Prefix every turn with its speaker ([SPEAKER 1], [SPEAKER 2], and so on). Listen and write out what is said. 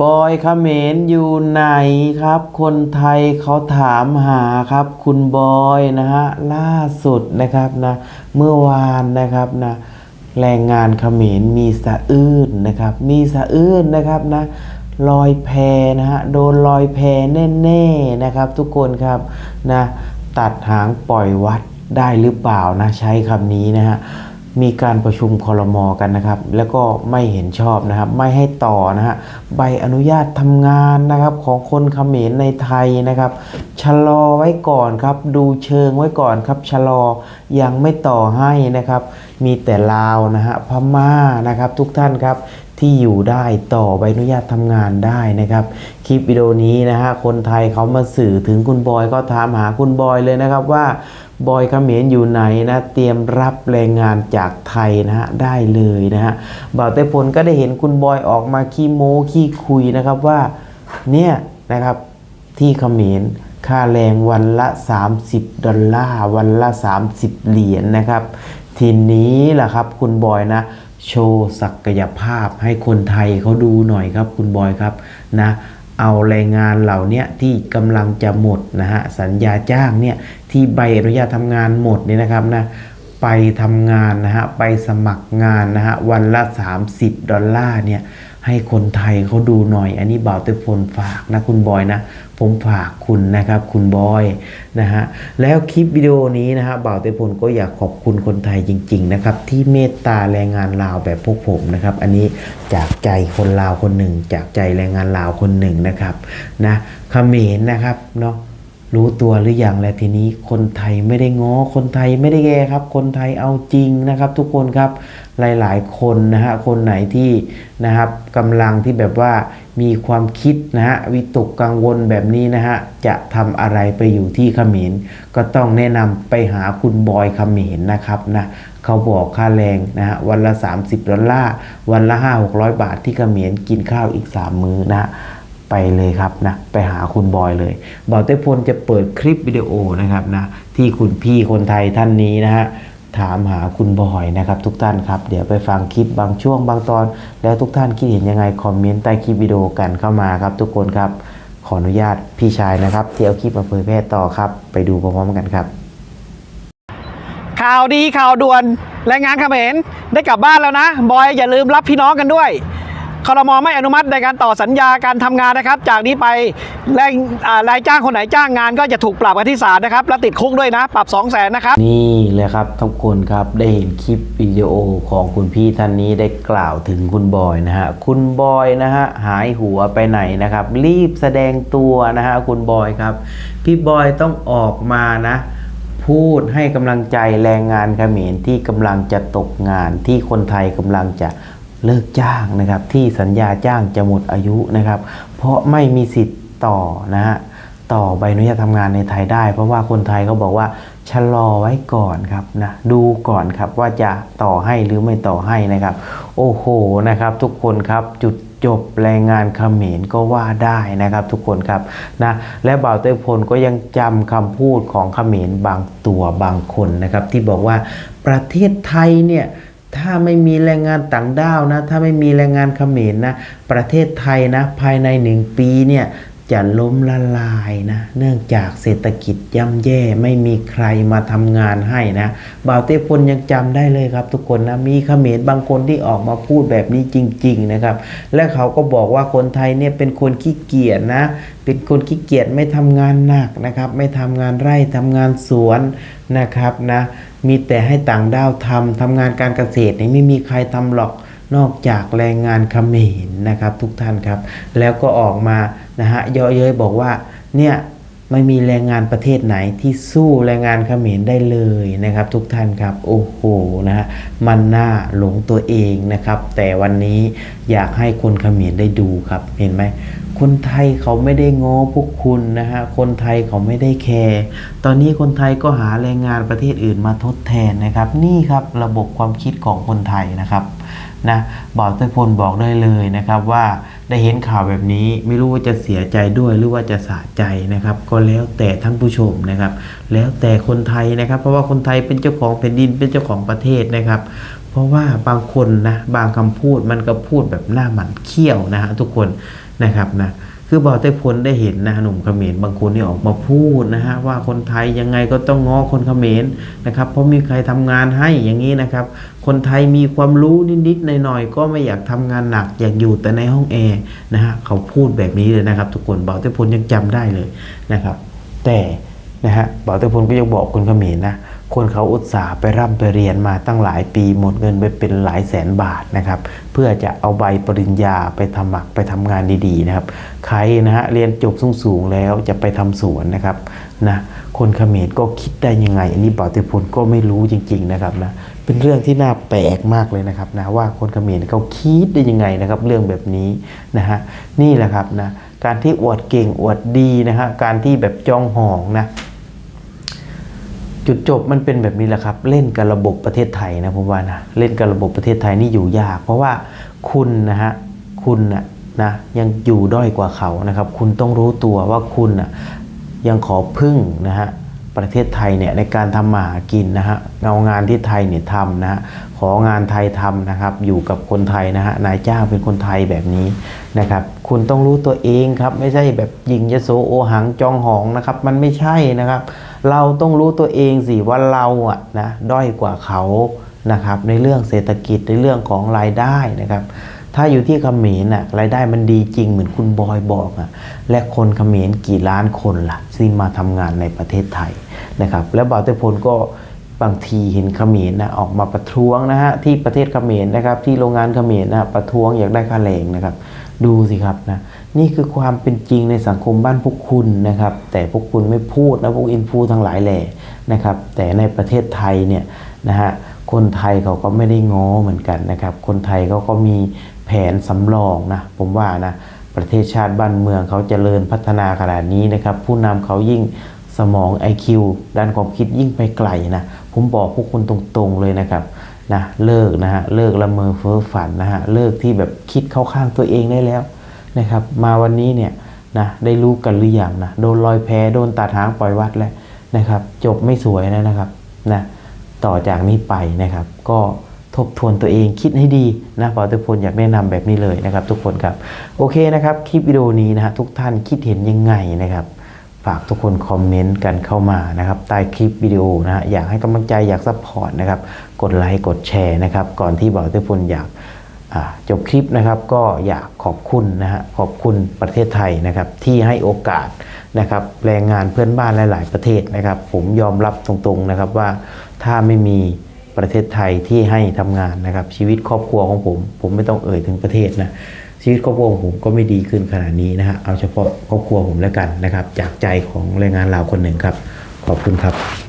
[SPEAKER 1] บอยเขมรอยู่ไหนครับ คนไทยเขาถามหาครับคุณบอยนะฮะล่าสุดนะครับนะเมื่อวานนะครับนะแรงงานเขมรมีสะอื้นนะครับ มีสะอื้นนะครับนะลอยแพนะฮะโดนลอยแพแน่ๆนะครับ ทุกคนครับนะตัดหางปล่อยวัดได้หรือเปล่านะใช้คำนี้นะฮะ มีการประชุมคอรมอกันนะครับ แล้วก็ไม่เห็นชอบนะครับ ไม่ให้ต่อนะฮะใบอนุญาตทำงานนะครับของคนเขมรในไทยนะครับชะลอไว้ก่อนครับ ดูเชิงไว้ก่อนครับชะลอยังไม่ต่อให้นะครับ มีแต่ลาวนะฮะพม่านะครับ ทุกท่านครับ ที่อยู่ได้ต่อใบอนุญาตทำงานได้นะครับ คลิปวิดีโอนี้นะฮะคนไทยเขามาสื่อถึงคุณบอยก็ถามหาคุณบอยเลยนะครับว่าบอยเขมรอยู่ไหนนะเตรียมรับแรงงานจากไทยนะฮะได้เลยนะฮะบ่าวเต้พลก็ได้เห็นคุณบอยออกมาขี้โม้ขี้คุยนะครับว่าเนี่ยนะครับที่เขมรค่าแรงวันละ 30 ดอลลาร์วันละ 30 เหรียญนะครับ ทีนี้แหละครับคุณบอยนะ โชว์ศักยภาพให้คนไทยเขาดูหน่อยครับคุณบอยครับนะเอาแรงงานเหล่านี้ที่กำลังจะหมดนะฮะสัญญาจ้างเนี่ยที่ใบอนุญาตทำงานหมดเนี่ยนะครับนะไปทำงานนะฮะไปสมัครงานนะฮะวันละ 30 ดอลลาร์เนี่ย ให้คนไทยเขาดูหน่อย อันนี้บ่าวเตพลฝากนะคุณบอยนะ ผมฝากคุณนะครับคุณบอยนะฮะแล้วคลิปวิดีโอนี้นะฮะบ่าวเตพลก็อยากขอบคุณคนไทยจริง ๆ นะครับ ที่เมตตาแรงงานลาวแบบพวกผมนะครับ อันนี้จากใจคนลาวคนหนึ่ง จากใจแรงงานลาวคนหนึ่งนะครับนะเขมรนะครับเนาะ รู้ตัวหรือยังและทีนี้คนไทยไม่ได้ง้อคนไทยไม่ได้แย่ครับ คนไทยเอาจริงนะครับ ทุกคนครับหลาย ๆ คนนะฮะคนไหนที่นะครับกำลังที่แบบว่ามีความคิดนะฮะวิตกกังวลแบบนี้นะฮะจะทำอะไรไปอยู่ที่ขมรก็ต้องแนะนำไปหาคุณบอยขมรนะครับนะเขาบอกค่าแรงนะฮะวันละ 30ดอลลาร์วันละ 5 600 บาทที่ขมรกินข้าวอีก 3 มื้อนะฮะ ไปเลยครับนะไปหาคุณบอยเลยบอยเต้พลจะเปิดคลิปวิดีโอนะครับนะที่คุณพี่คนไทยท่านนี้นะฮะถามหาคุณบอยนะครับ ทุกท่านครับ เดี๋ยวไปฟังคลิปบางช่วงบางตอน แล้วทุกท่านคิดเห็นยังไงคอมเมนต์ใต้คลิปวิดีโอกันเข้ามาครับ ทุกคนครับขออนุญาตพี่ชายนะครับที่เอาคลิปมาเผยแพร่ต่อครับ ไปดูพร้อมๆกันครับ
[SPEAKER 2] ข่าวดีข่าวด่วนแรงงานเขมรได้กลับบ้านแล้วนะ บอยอย่าลืมรับพี่น้องกันด้วย คอรมอไม่อนุมัติในการต่อสัญญาการทำงานนะครับ จากนี้ไปแรงรายจ้างคนไหนจ้างงานก็จะถูกปรับกันที่ศาลนะครับ และติดคุกด้วยนะ ปรับ 2 0 0แสนนะครับ
[SPEAKER 1] นี่เลยครับทุกคนครับได้เห็นคลิปวิดีโอของคุณพี่ท่านนี้ได้กล่าวถึงคุณบอยนะฮะคุณบอยนะฮะหายหัวไปไหนนะครับ รีบแสดงตัวนะฮะคุณบอยครับพี่บอยต้องออกมานะพูดให้กำลังใจแรงงานเขมรที่กำลังจะตกงานที่คนไทยกำลังจะ เลิกจ้างนะครับ ที่สัญญาจ้างจะหมดอายุนะครับ เพราะไม่มีสิทธิ์ต่อนะฮะต่อใบอนุญาตทำงานในไทยได้ เพราะว่าคนไทยเขาบอกว่าชะลอไว้ก่อนครับนะดูก่อนครับว่าจะต่อให้หรือไม่ต่อให้นะครับ โอ้โหนะครับ ทุกคนครับจุดจบแรงงานเขมรก็ว่าได้นะครับทุกคนครับนะและบ่าวเต้ยพลก็ยังจำคำพูดของเขมรบางตัวบางคนนะครับ ที่บอกว่าประเทศไทยเนี่ย ถ้าไม่มีแรงงานต่างด้าวนะ ถ้าไม่มีแรงงานเขมรนะ ประเทศไทยนะ ภายในหนึ่งปีเนี่ย จะล้มละลายนะ เนื่องจากเศรษฐกิจย่ำแย่ไม่มีใครมาทำงานให้นะบ่าวเต้พลยังจำได้เลยครับทุกคนนะ มีเขมรบางคนที่ออกมาพูดแบบนี้จริง ๆนะครับ และเขาก็บอกว่าคนไทยเนี่ยเป็นคนขี้เกียจนะ เป็นคนขี้เกียจไม่ทำงานหนักนะครับ ไม่ทำงานไร่ทำงานสวนนะครับนะ มีแต่ให้ต่างด้าวทำทำงานการเกษตรนี่ไม่มีใครทำหรอก นอกจากแรงงานเขมรนะครับทุกท่านครับ แล้วก็ออกมานะฮะเยอะเย้ยบอกว่าเนี่ยไม่มีแรงงานประเทศไหนที่สู้แรงงานเขมรได้เลยนะครับ ทุกท่านครับโอ้โหนะฮะมันน่าหลงตัวเองนะครับ แต่วันนี้อยากให้คนเขมรได้ดูครับเห็นไหม คนไทยเขาไม่ได้ง้อพวกคุณนะฮะ คนไทยเขาไม่ได้แคร์ ตอนนี้คนไทยก็หาแรงงานประเทศอื่นมาทดแทนนะครับ นี่ครับระบบความคิดของคนไทยนะครับนะบอกเต้พลบอกได้เลยนะครับว่าได้เห็นข่าวแบบนี้ไม่รู้ว่าจะเสียใจด้วยหรือว่าจะสะใจนะครับ ก็แล้วแต่ท่านผู้ชมนะครับ แล้วแต่คนไทยนะครับ เพราะว่าคนไทยเป็นเจ้าของแผ่นดินเป็นเจ้าของประเทศนะครับ เพราะว่าบางคนนะบางคำพูดมันก็พูดแบบหน้าหมันเขี้ยวนะฮะทุกคน นะครับนะคือบอกได้พลได้เห็นนะหนุ่มเขมรบางคนนี่ออกมาพูดนะฮะว่าคนไทยยังไงก็ต้องง้อคนเขมรนะครับ เพราะมีใครทำงานให้อย่างนี้นะครับ คนไทยมีความรู้นิดๆหน่อยๆก็ไม่อยากทำงานหนักอยากอยู่แต่ในห้องแอร์นะฮะเขาพูดแบบนี้เลยนะครับ ทุกคนบอกได้พลยังจำได้เลยนะครับ แต่นะฮะบอกแต่พลก็ยังบอกคนเขมรนะ คนเขาอุตส่าห์ไปร่ำไปเรียนมาตั้งหลายปีหมดเงินไปเป็นหลายแสนบาทนะครับ เพื่อจะเอาใบปริญญาไปทำหมักไปทำงานดีๆนะครับ ใครนะฮะเรียนจบสูงๆแล้วจะไปทำสวนนะครับนะคนเขมรก็คิดได้ยังไง อันนี้บอกแต่พลก็ไม่รู้จริง ๆนะครับนะเป็นเรื่องที่น่าแปลกมากเลยนะครับนะว่าคนเขมรเขาคิดได้ยังไงนะครับ เรื่องแบบนี้นะฮะนี่แหละครับนะการที่อวดเก่งอวดดีนะฮะการที่แบบจองหองนะ จุดจบมันเป็นแบบนี้แหละครับ เล่นกับระบบประเทศไทยนะผมว่านะเล่นกับระบบประเทศไทยนี่อยู่ยาก เพราะว่าคุณนะฮะคุณนะนะยังอยู่ด้อยกว่าเขานะครับ คุณต้องรู้ตัวว่าคุณนะยังขอพึ่งนะฮะประเทศไทยเนี่ยในการทำมาหากินนะฮะเอางานที่ไทยเนี่ยทำนะฮะของานไทยทำนะครับ อยู่กับคนไทยนะฮะนายจ้างเป็นคนไทยแบบนี้นะครับ คุณต้องรู้ตัวเองครับ ไม่ใช่แบบยิงยโสโอหังจองหองนะครับ มันไม่ใช่นะครับ เราต้องรู้ตัวเองสิว่าเราอะนะด้อยกว่าเขานะครับในเรื่องเศรษฐกิจในเรื่องของรายได้นะครับ ถ้าอยู่ที่เขมรน่ะรายได้มันดีจริงเหมือนคุณบอยบอกอะและคนเขมรกี่ล้านคนล่ะที่มาทำงานในประเทศไทยนะครับ แล้วบ่าวเตพลก็บางทีเห็นเขมรนะออกมาประท้วงนะฮะที่ประเทศเขมรนะครับ ที่โรงงานเขมรนะประท้วงอยากได้ค่าแรงนะครับ ดูสิครับนะ นี่คือความเป็นจริงในสังคมบ้านพวกคุณนะครับ แต่พวกคุณไม่พูดนะพวกอินฟูทั้งหลายแหล่นะครับ แต่ในประเทศไทยเนี่ยนะฮะคนไทยเขาก็ไม่ได้ง้อเหมือนกันนะครับ คนไทยเขาก็มีแผนสำรองนะผมว่านะประเทศชาติบ้านเมืองเขาเจริญพัฒนาขนาดนี้นะครับ ผู้นำเขายิ่งสมอง IQ ด้านความคิดยิ่งไปไกลนะผมบอกพวกคุณตรงๆเลยนะครับนะเลิกนะฮะเลิกละเมอเพ้อฝันนะฮะเลิกที่แบบคิดเข้าข้างตัวเองได้แล้ว นะครับ มาวันนี้เนี่ยนะได้รู้กันหรืออยังนะโดนลอยแพโดนตัดหางปล่อยวัดแล้วนะครับ จบไม่สวยนะนะครับนะต่อจากนี้ไปนะครับ ก็ทบทวนตัวเองคิดให้ดีนะปอตุพลอยากแนะนำแบบนี้เลยนะครับ ทุกคนครับโอเคนะครับคลิปวิดีโอนี้นะฮะทุกท่านคิดเห็นยังไงนะครับฝากทุกคนคอมเมนต์กันเข้ามานะครับใต้คลิปวิดีโอนะฮะอยากให้กำลังใจอยากซัพพอร์ตนะครับกดไลค์กดแชร์นะครับก่อนที่บ่าวเตพลอยาก จบคลิปนะครับก็อยากขอบคุณนะฮะขอบคุณประเทศไทยนะครับที่ให้โอกาสนะครับแรงงานเพื่อนบ้านหลาย ๆ ประเทศนะครับ ผมยอมรับตรงๆนะครับว่าถ้าไม่มีประเทศไทยที่ให้ทำงานนะครับ ชีวิตครอบครัวของผม ผมไม่ต้องเอ่ยถึงประเทศนะชีวิตครอบครัวของผมก็ไม่ดีขึ้นขนาดนี้นะฮะเอาเฉพาะครอบครัวผมแล้วกันนะครับ จากใจของแรงงานลาวคนหนึ่งครับ ขอบคุณครับ